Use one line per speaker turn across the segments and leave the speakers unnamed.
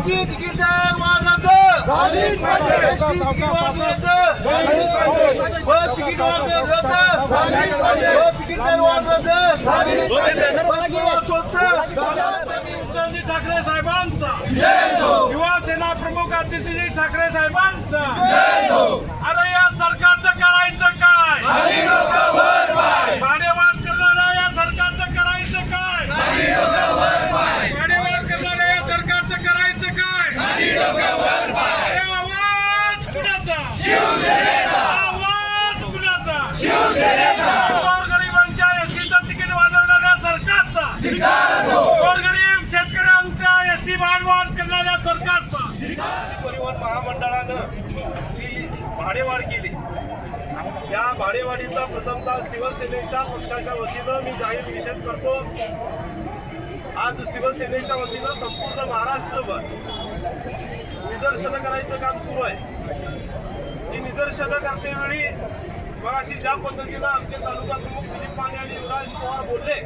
ST ticket वाढ रद्द
झालीच पाहिजे.
ST ticket. बस
उद्धवजी ठाकरे साहेबांचा युवा सेना प्रमुख आदित्यजी ठाकरे साहेबांचा अरे या सरकारचं करायचं काय भाडेवाढ करणाऱ्या या सरकारचं करायचं काय भाडेवाढ करणाऱ्या या सरकारचं करायचं काय अरे आवाज कुणाचा आवाज कुणाचा गोरगरिबांच्या एसटीचं तिकीट वाढवणाऱ्या सरकारचा गोरगरीब शेतकऱ्यांच्या एसटी भाडवाढ सरकारचा
परिवहन महामंडळानं ही भाडेवाढ केली. या भाडेवाढीचा प्रथमतः शिवसेनेच्या पक्षाच्या वतीनं मी जाहीर निषेध करतो. आज शिवसेनेच्या वतीनं संपूर्ण महाराष्ट्रभर निदर्शनं करायचं काम सुरू आहे. ही निदर्शनं करतेवेळी मग अशी ज्या पद्धतीनं आमचे तालुका प्रमुख दिलीप माने आणि युवराज पवार बोलले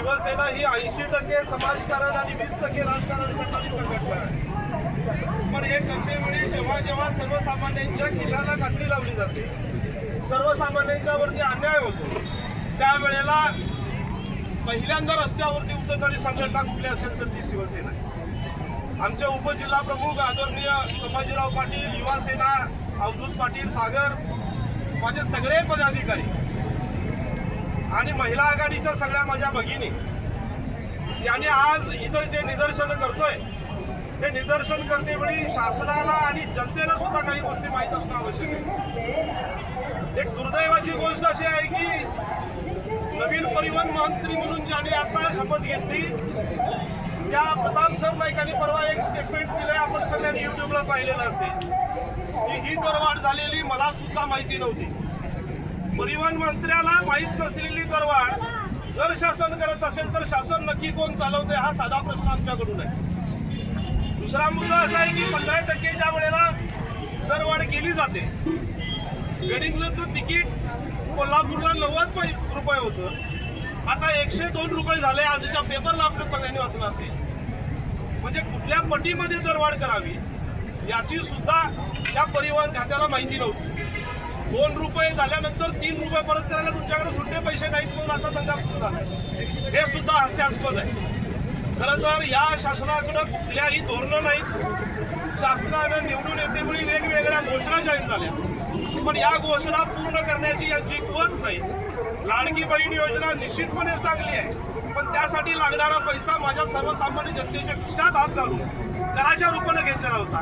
शिवसेना ही ऐंशी टक्के समाजकारण आणि वीस टक्के राजकारण करणारी संघटना आहे. पण हे करतेवेळी जेव्हा जेव्हा सर्वसामान्यांच्या खिशाला कात्री लावली जाते सर्वसामान्यांच्या वरती अन्याय होतो त्यावेळेला पहिल्यांदा रस्त्यावरती उतरणारी संघटना कुठली असेल तर ती शिवसेना आमचे उपजिल्हा प्रमुख आदरणीय संभाजीराव पाटील युवासेना अवधूत पाटील सागर माझे सगळे पदाधिकारी आणि महिला आघाडीच्या सगळ्या माझ्या भगिनी. यांनी आज इथं जे निदर्शनं करतोय ते निदर्शन करते वेळी शासनाला आणि जनतेला सुद्धा काही गोष्टी माहीत असणं आवश्यक आहे. एक दुर्दैवाची गोष्ट अशी आहे की नवीन परिवहन मंत्री म्हणून ज्याने आता शपथ घेतली त्या प्रताप सरनाईकांनी परवा एक स्टेटमेंट दिलंय आपण सगळ्यांनी युट्यूबला पाहिलेलं असेल. की ही दरवाढ झालेली मला सुद्धा माहिती नव्हती. परिवहन मंत्र्याला माहीत नसलेली दरवाढ जर शासन करत असेल तर शासन नक्की कोण चालवते हा साधा प्रश्न आमच्याकडून आहे. दुसरा मुद्दा असा आहे की पंधरा टक्के ज्या वेळेला दरवाढ केली जाते गडिंगलचं तिकीट कोल्हापूरला नव्वद रुपये होतं. आता एकशे दोन रुपये झाले आजच्या पेपरला आपल्या सगळ्यांनी वाचलं असेल. म्हणजे कुठल्या पटीमध्ये दरवाढ करावी याची सुद्धा या परिवहन खात्याला माहिती नव्हती. दोन रुपये झाल्यानंतर तीन रुपये परत करायला तुमच्याकडे सुट्टे पैसे नाहीत म्हणून आता दंगा सुरू झाला हे सुद्धा हास्यास्पद आहे. खरं तर या शासनाकडे कुठल्याही धोरणं नाहीत. शासनानं निवडून येतेमुळे वेगवेगळ्या घोषणा जाहीर झाल्या. पण या घोषणा पूर्ण करण्याची यांची कुवत नाही. लाडकी बहीण योजना निश्चितपणे चांगली आहे. पण त्यासाठी लागणारा पैसा माझ्या सर्वसामान्य जनतेच्या खिशात हात घालून कराच्या रूपानं घेतलेला होता.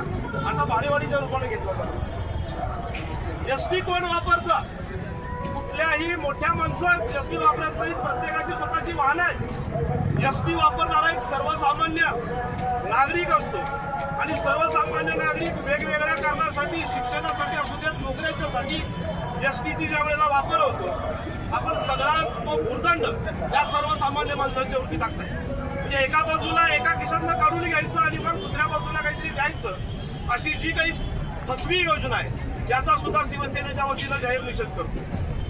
आता भाडेवाडीच्या रूपानं घेतला होता. एस कोण वापरतं? कुठल्याही मोठ्या माणसं एस वापरत नाहीत प्रत्येकाची स्वतःची वाहन आहे एस वापरणारा एक सर्वसामान्य नागरिक असतो. आणि सर्वसामान्य नागरिक वेगवेगळ्या कारणासाठी शिक्षणासाठी असू देत नोकऱ्याच्यासाठी एस टीची ज्या वेळेला वापर होतो आपण सगळा तो भूर्दंड या सर्वसामान्य माणसांच्या वरती टाकताय. म्हणजे एका बाजूला एका खिशातनं काढून घ्यायचं आणि मग दुसऱ्या बाजूला काहीतरी द्यायचं अशी जी काही फसवी योजना आहे याचा सुद्धा शिवसेनेच्या वतीनं जाहीर निषेध करतो.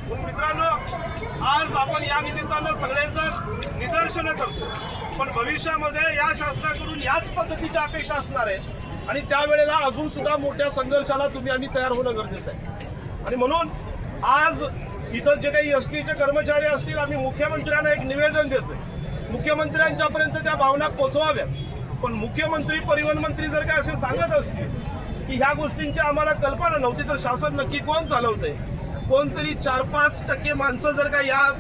म्हणून मित्रांनो आज आपण या निमित्तानं सगळेजण निदर्शनं करतो. पण भविष्यामध्ये या शासनाकडून याच पद्धतीच्या अपेक्षा असणार आहे. आणि त्यावेळेला अजून सुद्धा मोठ्या संघर्षाला तुम्ही आम्ही तयार होणं गरजेचं आहे. आणि म्हणून आज इथं जे काही एस टीचे कर्मचारी असतील आम्ही मुख्यमंत्र्यांना एक निवेदन देतोय. मुख्यमंत्र्यांच्यापर्यंत त्या भावना पोचवाव्या पण मुख्यमंत्री परिवहन मंत्री जर काय असे सांगत असतील की ह्या गोष्टींची आम्हाला कल्पना नव्हती तर शासन नक्की कोण चालवतंय? कोणतरी चार पाच टक्के माणसं जर का या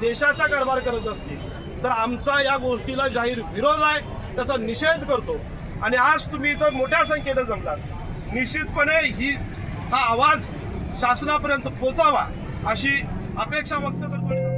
देशाचा कारभार करत असतील तर आमचा या गोष्टीला जाहीर विरोध आहे त्याचा निषेध करतो. आणि आज तुम्ही इथं मोठ्या संख्येनं जमलात. निश्चितपणे ही हा आवाज शासनापर्यंत पोचावा अशी अपेक्षा व्यक्त करतो